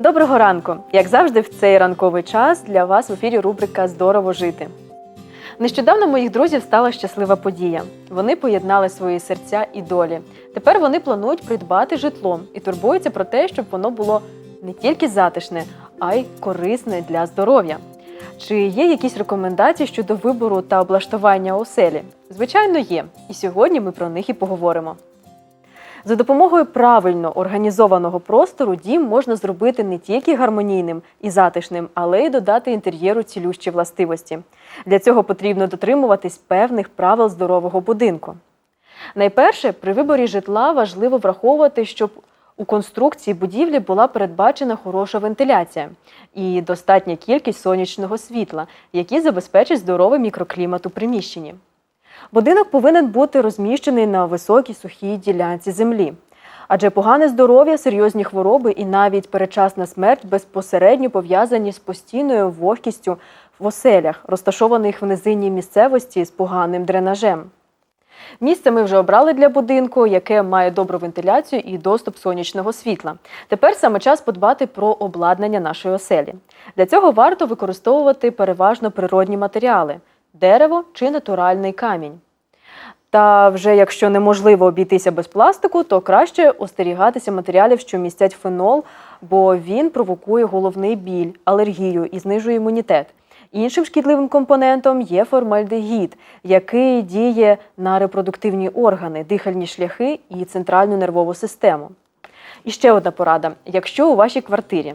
Доброго ранку! Як завжди, в цей ранковий час для вас в ефірі рубрика Здорово жити. Нещодавно моїх друзів стала щаслива подія. Вони поєднали свої серця і долі. Тепер вони планують придбати житло і турбуються про те, щоб воно було не тільки затишне, а й корисне для здоров'я. Чи є якісь рекомендації щодо вибору та облаштування оселі? Звичайно, є. І сьогодні ми про них і поговоримо. За допомогою правильно організованого простору дім можна зробити не тільки гармонійним і затишним, але й додати інтер'єру цілющі властивості. Для цього потрібно дотримуватись певних правил здорового будинку. Найперше, при виборі житла важливо враховувати, щоб у конструкції будівлі була передбачена хороша вентиляція і достатня кількість сонячного світла, які забезпечать здоровий мікроклімат у приміщенні. Будинок повинен бути розміщений на високій сухій ділянці землі. Адже погане здоров'я, серйозні хвороби і навіть передчасна смерть безпосередньо пов'язані з постійною вогкістю в оселях, розташованих в низинній місцевості з поганим дренажем. Місце ми вже обрали для будинку, яке має добру вентиляцію і доступ сонячного світла. Тепер саме час подбати про обладнання нашої оселі. Для цього варто використовувати переважно природні матеріали дерево чи натуральний камінь. Та вже якщо неможливо обійтися без пластику, то краще остерігатися матеріалів, що містять фенол, бо він провокує головний біль, алергію і знижує імунітет. Іншим шкідливим компонентом є формальдегід, який діє на репродуктивні органи, дихальні шляхи і центральну нервову систему. І ще одна порада: якщо у вашій квартирі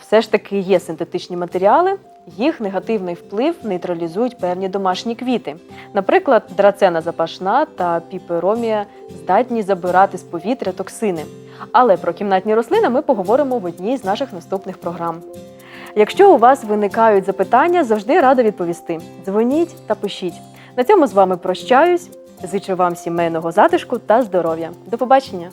все ж таки є синтетичні матеріали, їх негативний вплив нейтралізують певні домашні квіти. Наприклад, драцена запашна та піперомія здатні забирати з повітря токсини. Але про кімнатні рослини ми поговоримо в одній з наших наступних програм. Якщо у вас виникають запитання, завжди рада відповісти. Дзвоніть та пишіть. На цьому з вами прощаюсь. Зичу вам сімейного затишку та здоров'я. До побачення!